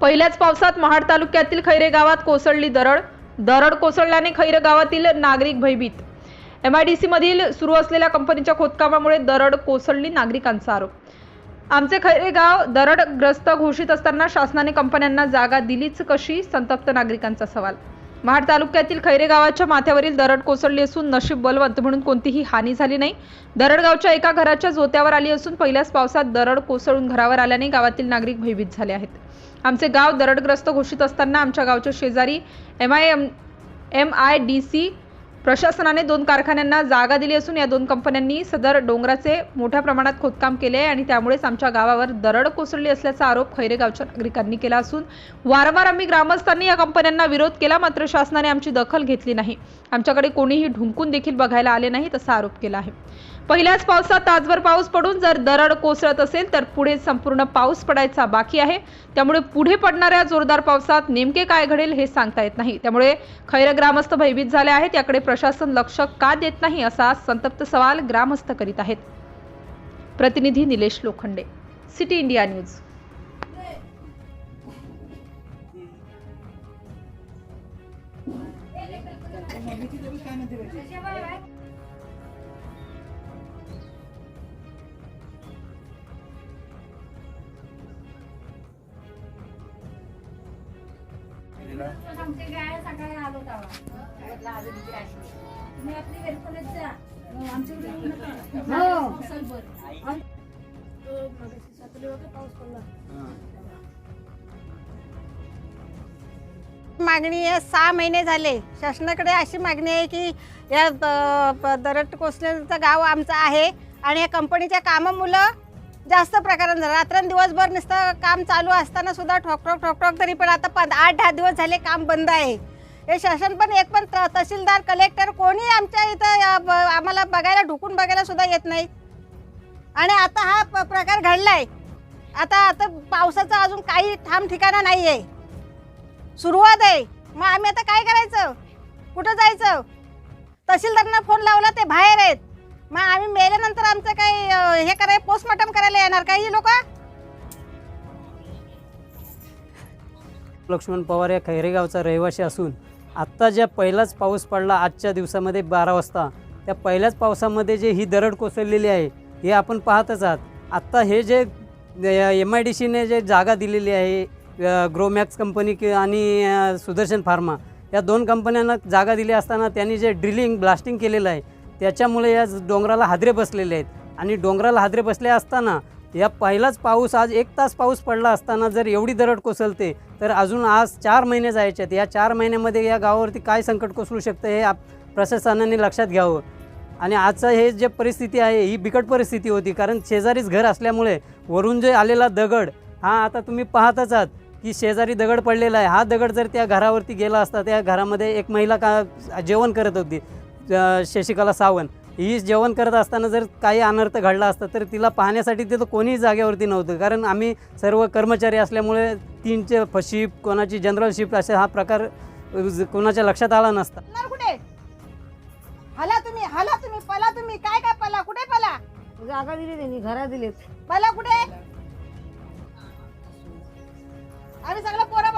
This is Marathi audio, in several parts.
पहिल्याच पावसात महाड तालुक्यातील खैरे गावात कोसळली दरड. दरड कोसळल्याने खैरे गावातील नागरिक भयभीत. एम आय डी मधील सुरू असलेल्या कंपनीच्या खोदकामामुळे दरड कोसळली नागरिकांचा आरोप. आमचे खैरे गाव दरडग्रस्त घोषित असताना शासनाने कंपन्यांना जागा दिलीच कशी? संतप्त नागरिकांचा सवाल. महाड तालुक्यातील खैरे गावाच्या माथ्यावरील दरड कोसळली असून नशीब बलवंत म्हणून कोणतीही हानी झाली नाही. दरडगावच्या एका घराच्या जोत्यावर आली असून पहिल्याच पावसात दरड कोसळून घरावर आल्याने गावातील नागरिक भयभीत झाले आहेत. आमचे गाव दरडग्रस्त घोषित असताना आमच्या गावच्या शेजारी M I M M I D C प्रशासनाने दोन कारखान्यांना जागा दिली असून या दोन कंपन्यांनी सदर डोंगराचे मोठ्या प्रमाणात खोदकाम केले आहे आणि त्यामुळेच आमच्या गावावर दरड कोसळली असल्याचा आरोप खैरेगावच्या नागरिकांनी केला असून वारंवार आम्ही ग्रामस्थांनी या कंपन्यांना विरोध केला मात्र शासनाने आमची दखल घेतली नाही. आमच्याकडे कोणीही ढुंकून देखील बघायला आले नाही तसा आरोप केला आहे. पहिल्याच पावसात तासभर पाऊस पडून जर दरड कोसळत असेल तर पुढे संपूर्ण पाऊस पडायचा बाकी आहे. त्यामुळे पुढे पडणाऱ्या जोरदार पावसात नेमके काय घडेल हे सांगता येत नाही. त्यामुळे खैर ग्रामस्थ भयभीत झाले आहेत. याकडे प्रशासन लक्ष का देत नाही असा संतप्त सवाल ग्रामस्थ करीत आहेत. प्रतिनिधी Nilesh Lokhande city India news. आमचे पडला मागणी आहे सहा महिने झाले. शासनाकडे अशी मागणी आहे की या द- प- दरड कोसलेचं गाव आमचं आहे आणि या कंपनीच्या कामामुळं जास्त प्रकारात झालं रात्रंदिवसभर नुसतं काम चालू असताना सुद्धा ठोक ठोक ठोक ठोक तरी पण आता पण आठ दहा दिवस झाले काम बंद आहे. हे शासन पण एक पण त- तहसीलदार कलेक्टर कोणी आमच्या इथं ब- आम्हाला बघायला ढुकून बघायला सुद्धा येत नाही. आणि आता हा प- प्रकार घडलाय. आता आता पावसाचा अजून काही ठाम ठिकाणा नाही आहे सुरुवात आहे. मग आम्ही आता काय करायचं? कुठं जायचं? तहसीलदारांना फोन लावला ते बाहेर आहेत. मग आम्ही मेल्यानंतर आमचं काही अं, हे कराय पोस्टमॉर्टम करायला येणार काही लोक? लक्ष्मण पवार या खैरेगावचा रहिवासी असून आत्ता ज्या पहिलाच पाऊस पडला आजच्या दिवसामध्ये बारा वाजता त्या पहिल्याच पावसामध्ये जे ही दरड कोसळलेली आहे हे आपण पाहतच आहात. आत्ता हे जे एम आय डी सीने जे जागा दिलेली आहे अ, ग्रोमॅक्स कंपनी कि आणि अ, सुदर्शन फार्मा या दोन कंपन्यांना जागा दिली असताना त्यांनी जे ड्रिलिंग ब्लास्टिंग केलेलं आहे त्याच्यामुळे या डोंगराला हादरे बसलेले आहेत. आणि डोंगराला हादरे बसले असताना या पहिलाच पाऊस आज एक तास पाऊस पडला असताना जर एवढी दरड कोसळते तर अजून आज चार महिने जायचे आहेत. या चार महिन्यामध्ये या गावावरती काय संकट कोसळू शकतं हे आप प्रशासनाने लक्षात घ्यावं. आणि आजचं हे जे परिस्थिती आहे ही बिकट परिस्थिती होती कारण शेजारीच घर असल्यामुळे वरून जे आलेला दगड हा आता तुम्ही पाहतच आहात की शेजारी दगड पडलेला आहे. हा दगड जर त्या घरावरती गेला असता त्या घरामध्ये एक महिला का जेवण करत होती शशिकला सावंत. ही जेवण करत असताना जर काही अनर्थ घडला असता तर तिला पाहण्यासाठी तिथं कोणीही जागेवरती नव्हतं. कारण आम्ही सर्व कर्मचारी असल्यामुळे तीनचे फ- शिफ्ट कोणाची जनरल शिफ्ट असे हा प्रकार कोणाच्या लक्षात आला नसता. कुठे? हला तुम्ही हला तुम्ही पला तुम्ही. काय काय पला? कुठे पला? जागा दिली त्यांनी घरा दिलेत. पला कुठे? आम्ही सगळं पोरा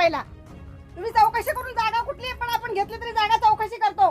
पहिला. तुम्ही चौकशी करून जागा कुठली पण आपण घेतली तरी जागा चौकशी करतो.